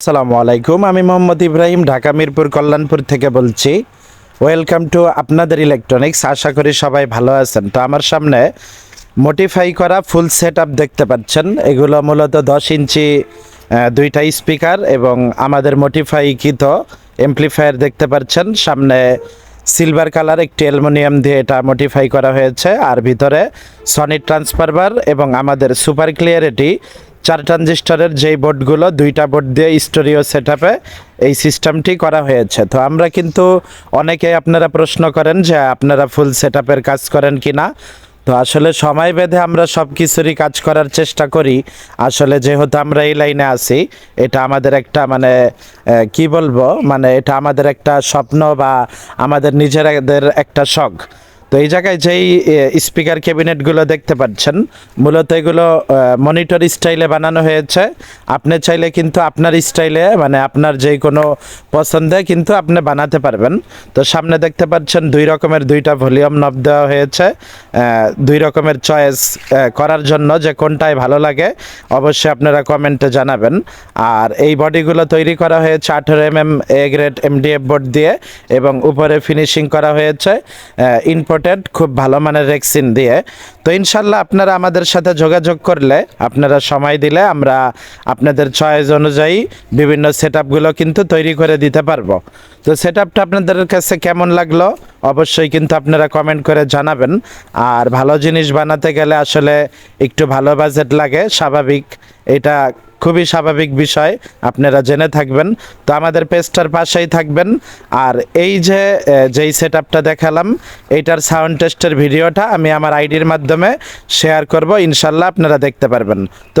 আসসালামু আলাইকুম, আমি মোহাম্মদ ইব্রাহিম, ঢাকা মিরপুর, কল্যাণপুর থেকে বলছি। ওয়েলকাম টু আপনাদের ইলেকট্রনিক্স আশা করি সবাই ভালো আছেন। তো আমার সামনে মোটিফাই করা ফুল সেট দেখতে পাচ্ছেন। এগুলো মূলত দশ ইঞ্চি দুইটা স্পিকার এবং আমাদের মোটিফাই কৃত এমপ্লিফায়ার দেখতে পাচ্ছেন। সামনে সিলভার কালার একটি অ্যালুমিনিয়াম দিয়ে এটা মডিফাই করা হয়েছে। আর ভিতরে সনি ট্রান্সফারবার এবং আমাদের সুপার ক্লিয়ারিটি চার ট্রানজিস্টরের যেই বোর্ডগুলো দুইটা বোর্ড দিয়ে স্টোরিও সেট এই সিস্টেমটি করা হয়েছে। তো আমরা কিন্তু অনেকেই আপনারা প্রশ্ন করেন যে আপনারা ফুল সেট কাজ করেন কি না তো আসলে সময় বেঁধে আমরা সব কিছুরই কাজ করার চেষ্টা করি। আসলে যেহেতু আমরা এই লাইনে আছি, এটা আমাদের একটা মানে কি বলব? মানে এটা আমাদের একটা স্বপ্ন বা আমাদের নিজেদের একটা শখ। তো এই জায়গায় যেই স্পিকার ক্যাবিনেটগুলো দেখতে পাচ্ছেন, মূলত এগুলো মনিটর স্টাইলে বানানো হয়েছে। আপনি চাইলে কিন্তু আপনার স্টাইলে মানে আপনার যে কোনো পছন্দে কিন্তু আপনি বানাতে পারবেন। তো সামনে দেখতে পাচ্ছেন দুই রকমের দুইটা ভলিউম নব দেওয়া হয়েছে। দুই রকমের চয়েস করার জন্য যে কোনটাই ভালো লাগে, অবশ্যই আপনারা কমেন্টে জানাবেন। আর এই বডিগুলো তৈরি করা হয়েছে আঠেরো M M A grade MDF board দিয়ে এবং উপরে ফিনিশিং করা হয়েছে। ইম্পোর্টেড খুব ভালো মানের রেক্সিন দিয়ে, তো ইনশাল্লাহ আপনারা আমাদের সাথে যোগাযোগ করলে, আপনারা সময় দিলে আমরা আপনাদের চয়েস অনুযায়ী বিভিন্ন সেট আপগুলো কিন্তু তৈরি করে দিতে পারব। তো সেট আপটা আপনাদের কাছে কেমন লাগল? অবশ্যই কিন্তু আপনারা কমেন্ট করে জানাবেন। আর ভালো জিনিস বানাতে গেলে আসলে একটু ভালো বাজেট লাগে, স্বাভাবিক। এটা খুবই স্বাভাবিক বিষয়, আপনারা জেনে থাকবেন। তো আমাদের পেজটার পাশেই থাকবেন। আর এই যে যেই সেট দেখালাম, এইটার সাউন্ড টেস্টের ভিডিওটা আমি আমার আইডির মাধ্যমে শেয়ার করব, ইনশাল্লাহ আপনারা দেখতে পারবেন। তো